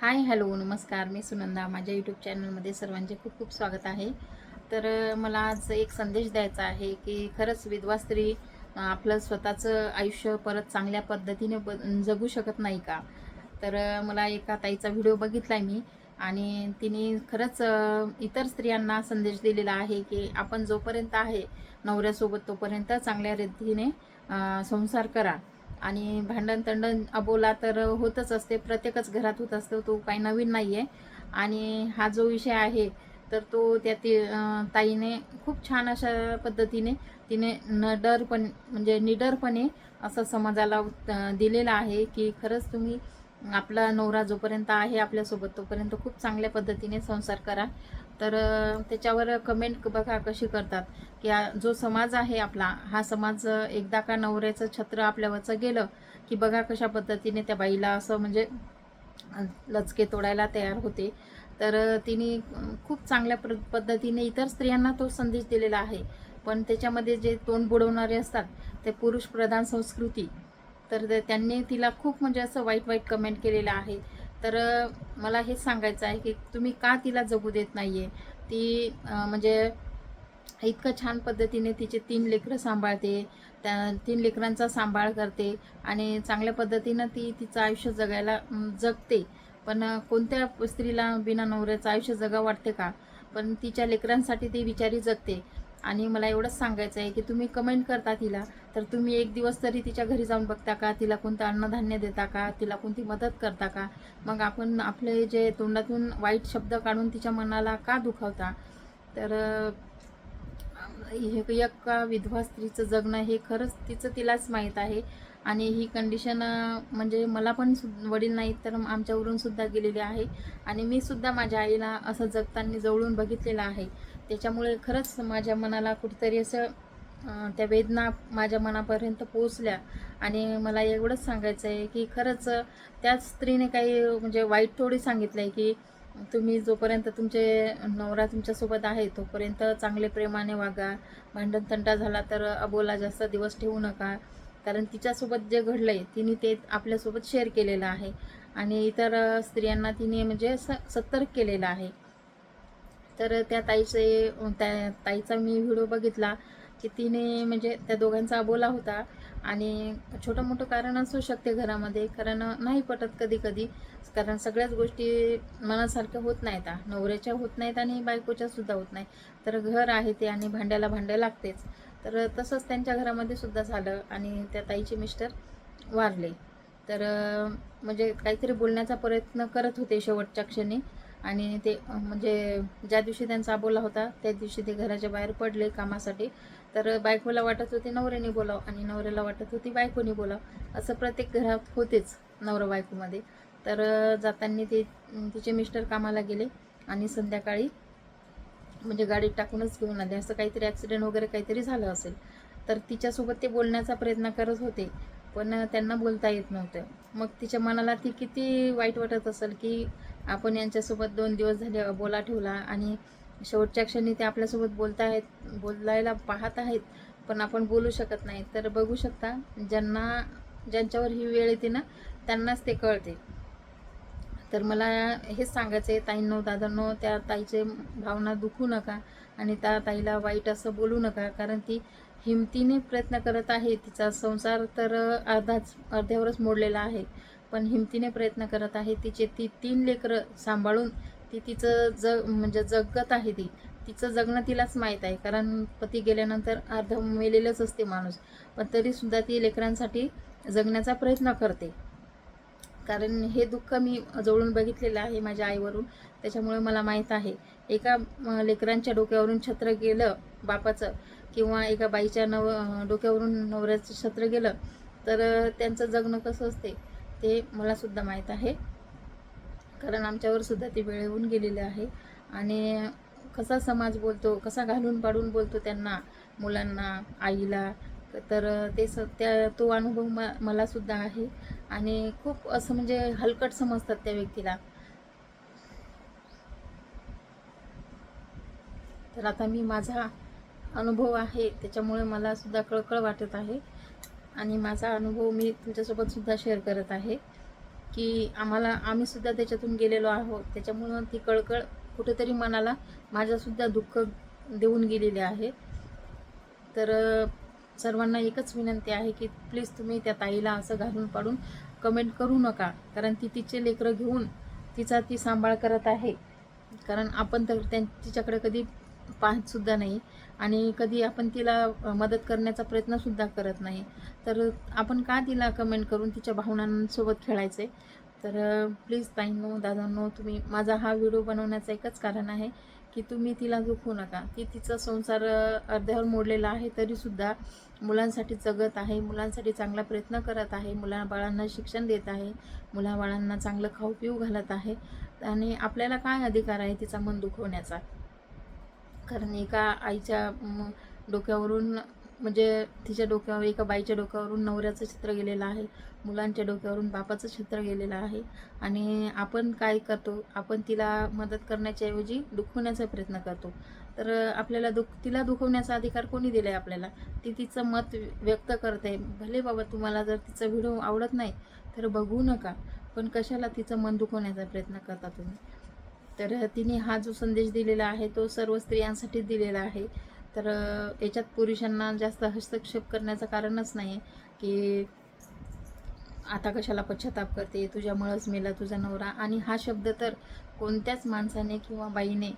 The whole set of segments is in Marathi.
हाय हॅलो नमस्कार. मी सुनंदा. माझ्या यूट्यूब चॅनलमध्ये सर्वांचे खूप खूप स्वागत आहे. तर मला आज एक संदेश द्यायचा आहे की खरंच विधवा स्त्री आपलं स्वतःचं आयुष्य परत चांगल्या पद्धतीने ब जगू शकत नाही का? तर मला एका ताईचा व्हिडिओ बघितला आहे मी आणि तिने खरंच इतर स्त्रियांना संदेश दिलेला आहे की आपण जोपर्यंत आहे नवऱ्यासोबत तोपर्यंत चांगल्या रीतीने संसार करा. आणि भांडण तंडण अबोला तर होतच असते प्रत्येकच घरात होत असतो तो काही नवीन नाही आहे आणि हा जो विषय आहे तर तो त्या ती ताईने खूप छान अशा पद्धतीने तिने नडरपण म्हणजे निडरपणे असं समाजाला दिलेलं आहे की खरंच तुम्ही आपला नवरा जोपर्यंत आहे आपल्यासोबत तोपर्यंत खूप चांगल्या पद्धतीने संसार करा. तर त्याच्यावर कमेंट बघा कशी करतात. की जो समाज आहे आपला हा समाज एकदा का नवऱ्याचं छत्र आपल्यावरचं गेलं की बघा कशा पद्धतीने त्या बाईला असं म्हणजे लचके तोडायला तयार होते. तर तिने खूप चांगल्या पद्धतीने इतर स्त्रियांना तो संदेश दिलेला आहे. पण त्याच्यामध्ये जे तोंड बुडवणारे असतात ते पुरुष प्रधान संस्कृती. तर ते- त्यांनी तिला खूप म्हणजे असं वाईट वाईट कमेंट केलेलं आहे. तर मला हेच सांगायचं आहे की तुम्ही का तिला जगू देत नाहीये? ती म्हणजे इतकं छान पद्धतीने तिचे तीन लेकरं सांभाळते त्या तीन लेकरांचा सांभाळ करते आणि चांगल्या पद्धतीनं ती तिचं आयुष्य जगायला जगते. पण कोणत्या स्त्रीला बिना नवऱ्याचं आयुष्य जगा वाटते का? पण तिच्या लेकरांसाठी ती विचारी जगते. आणि मला एवढंच सांगायचं आहे की तुम्ही कमेंट करता तिला तर तुम्ही एक दिवस तरी तिच्या घरी जाऊन बघता का? तिला कोणतं अन्नधान्य देता का? तिला कोणती मदत करता का? मग आपण आपले जे तोंडातून वाईट शब्द काढून तिच्या मनाला का दुखावता? तर हे एका विधवा स्त्रीचं जगणं हे खरंच तिचं तिलाच माहीत आहे. आणि ही कंडिशन म्हणजे मला पण सु वडील नाहीत तर आमच्यावरून सुद्धा गेलेली आहे. आणि मी सुद्धा माझ्या आईला असं जगताना जवळून बघितलेलं आहे. त्याच्यामुळे खरंच माझ्या मनाला कुठेतरी असं त्या वेदना माझ्या मनापर्यंत पोहोचल्या. आणि मला एवढंच सांगायचं आहे की खरंच त्या स्त्रीने काही म्हणजे वाईट थोडी सांगितलं आहे की तुम्ही जोपर्यंत तुमचे नवरा तुमच्यासोबत आहे तोपर्यंत चांगले प्रेमाने वागा. भांडण तंटा झाला तर अबोला जास्त दिवस ठेवू नका. कारण तिच्यासोबत जे घडलं आहे तिने ते आपल्यासोबत शेअर केलेलं आहे. आणि इतर स्त्रियांना तिने म्हणजे स सतर्क केलेलं आहे. तर त्या ताईचे त्या ताईचा मी व्हिडिओ बघितला की तिने म्हणजे त्या दोघांचा अबोला होता आणि छोटं मोठं कारण असू शकते घरामध्ये कारण नाही पटत कधी कधी कारण सगळ्याच गोष्टी मनासारख्या होत नाहीत. नवऱ्याच्या होत नाहीत आणि बायकोच्या सुद्धा होत नाही. तर घर आहे ते आणि भांड्याला भांडं लागतेच. तर तसंच त्यांच्या घरामध्ये सुद्धा झालं आणि त्या ताईचे मिस्टर वारले. तर म्हणजे काहीतरी बोलण्याचा प्रयत्न करत होते शेवटच्या क्षणी. आणि ते म्हणजे ज्या दिवशी त्यांचा अबोला होता त्या दिवशी ते घराच्या बाहेर पडले कामासाठी. तर बायकोला वाटत होते नवऱ्याने बोलाव. आणि नवऱ्याला वाटत होती बायकोनी बोलाव. असं प्रत्येक घरात होतेच नवरा बायकोमध्ये. तर जाताना ते तिचे मिस्टर कामाला गेले आणि संध्याकाळी म्हणजे गाडीत टाकूनच घेऊन आले. असं काहीतरी ॲक्सिडेंट वगैरे काहीतरी झालं असेल. तर तिच्यासोबत ते बोलण्याचा प्रयत्न करत होते पण त्यांना बोलता येत नव्हतं. मग तिच्या मनाला ती किती वाईट वाटत असेल की आपण यांच्यासोबत दोन दिवस झाले अबोला ठेवला आणि शेवटच्या क्षणी ते आपल्यासोबत बोलत आहेत बोलायला पाहत आहेत पण आपण बोलू शकत नाही. तर बघू शकता ज्यांना ज्यांच्यावर ही वेळ येते ना त्यांनाच ते कळते. तर मला हेच सांगायचं आहे ताईंनो दादांनो त्या ताईचे भावना दुखू नका आणि त्या ताईला वाईट असं बोलू नका कारण ती हिमतीने प्रयत्न करत आहे. तिचा संसार तर अर्धाच अर्ध्यावरच मोडलेला आहे. पण हिमतीने प्रयत्न करत आहे. तिचे ती तीन लेकरं सांभाळून ती तिचं जग म्हणजे जगत आहे ती. तिचं जगणं तिलाच माहीत आहे. कारण पती गेल्यानंतर अर्ध मेलेलंच असते माणूस. पण तरीसुद्धा ती लेकरांसाठी जगण्याचा प्रयत्न करते. कारण हे दुःख मी जवळून बघितलेलं आहे माझ्या आईवरून. त्याच्यामुळे मला माहीत आहे. एका लेकरांच्या डोक्यावरून छत्र गेलं बापाचं किंवा एका बाईच्या नव डोक्यावरून नवऱ्याचं छत्र गेलं तर त्यांचं जगणं कसं असते? ते मलासुद्धा माहीत आहे. कारण आमच्यावरसुद्धा ती वेळ येऊन गेलेली आहे. आणि कसा समाज बोलतो कसा घालून पाडून बोलतो त्यांना मुलांना आईला तर ते स त्या तो अनुभव म मलासुद्धा आहे. आणि खूप असं म्हणजे हलकट समजतात त्या व्यक्तीला. तर आता मी माझा अनुभव आहे त्याच्यामुळे मला सुद्धा कळकळ वाटत आहे. आणि माझा अनुभव मी तुमच्यासोबत सुद्धा शेअर करत आहे की आम्हाला आम्हीसुद्धा त्याच्यातून गेलेलो आहोत. त्याच्यामुळं ती कळकळ कुठेतरी मनाला माझ्यासुद्धा दुःख देऊन गेलेले आहे. तर सर्वांना एकच विनंती आहे की प्लीज तुम्ही त्या ताईला असं घालून पाडून कमेंट करू नका. कारण ती तिचे लेकरं घेऊन तिचा ती सांभाळ करत आहे. कारण आपण तर त्यां तिच्याकडे कधी पाहतसुद्धा नाही. आणि कधी आपण तिला मदत करण्याचा प्रयत्नसुद्धा करत नाही. तर आपण का तिला कमेंट करून तिच्या भावनांसोबत खेळायचे तर प्लीज ताईंनो दादांनो तुम्ही माझा हा व्हिडिओ बनवण्याचं एकच कारण आहे की तुम्ही तिला दुखू नका. ती तिचा संसार अर्ध्यावर मोडलेला आहे तरीसुद्धा मुलांसाठी जगत आहे मुलांसाठी चांगला प्रयत्न करत आहे मुलाबाळांना शिक्षण देत आहे मुलाबाळांना चांगलं खाऊ पिऊ घालत आहे. आणि आपल्याला काय अधिकार आहे तिचा मन दुखवण्याचा? कारण एका आईच्या डोक्यावरून म्हणजे तिच्या डोक्यावर एका बाईच्या डोक्यावरून नवऱ्याचं चित्र गेलेलं आहे मुलांच्या डोक्यावरून बापाचं चित्र गेलेलं आहे आणि आपण काय करतो? आपण तिला मदत करण्याच्या ऐवजी दुखवण्याचा प्रयत्न करतो. तर आपल्याला दुख तिला दुखवण्याचा अधिकार कोणी दिला आहे आपल्याला? ती तिचं मत व्यक्त करते. भले बाबा तुम्हाला जर तिचा व्हिडिओ आवडत नाही तर बघू नका पण कशाला तिचं मन दुखवण्याचा प्रयत्न करता तुम्ही? तर तिने हा जो संदेश दिलेला आहे तो सर्व स्त्रियांसाठीच दिलेला आहे. तर याच्यात पुरुषांना जास्त हस्तक्षेप करण्याचं कारणच नाही आहे की आता कशाला पश्चाताप करते तुझ्यामुळंच मेला तुझा नवरा. आणि हा शब्द तर कोणत्याच माणसाने किंवा बाईने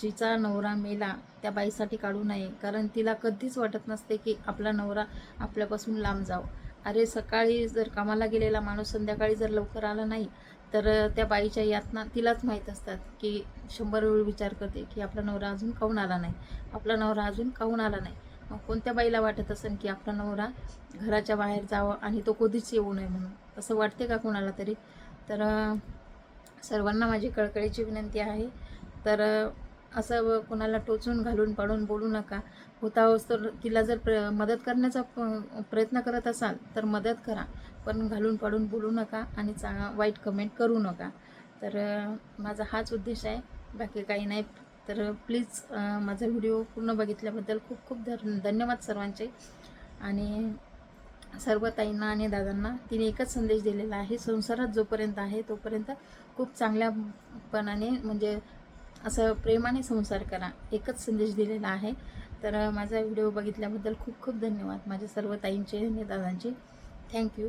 जिचा नवरा मेला त्या बाईसाठी काढू नये. कारण तिला कधीच वाटत नसते की आपला नवरा आपल्यापासून लांब जावं. अरे सकाळी जर कामाला गेलेला माणूस संध्याकाळी जर लवकर आला नाही तर त्या बाईच्या यातना तिलाच माहीत असतात की शंभर वेळ विचार करते की आपला नवरा अजून काहून आला नाही? आपला नवरा अजून काहून आला नाही? मग कोणत्या बाईला वाटत असेल की आपला नवरा घराच्या बाहेर जावं आणि तो कधीच येऊ नये म्हणून? असं वाटते का कोणाला तरी? तर सर्वांना माझी कळकळीची विनंती आहे. तर असं कोणाला टोचून घालून पाडून बोलू नका. होता तर तिला जर प्र मदत करण्याचा प- प्रयत्न करत असाल तर मदत करा. पण घालून पाडून बोलू नका आणि चा वाईट कमेंट करू नका. तर माझा हाच उद्देश आहे. बाकी काही नाही. तर प्लीज माझा व्हिडिओ पूर्ण बघितल्याबद्दल खूप खूप धन धन्यवाद सर्वांचे. आणि सर्व ताईंना आणि दादांना तिने एकच संदेश दिलेला आहे. संसारात जोपर्यंत आहे तोपर्यंत खूप चांगल्यापणाने म्हणजे असं प्रेमाने संसार करा एकच संदेश दिलेला आहे. तर माझा व्हिडिओ बघितल्याबद्दल खूप खूप धन्यवाद. माझ्या सर्व ताईंचे आणि दादांचे. थँक्यू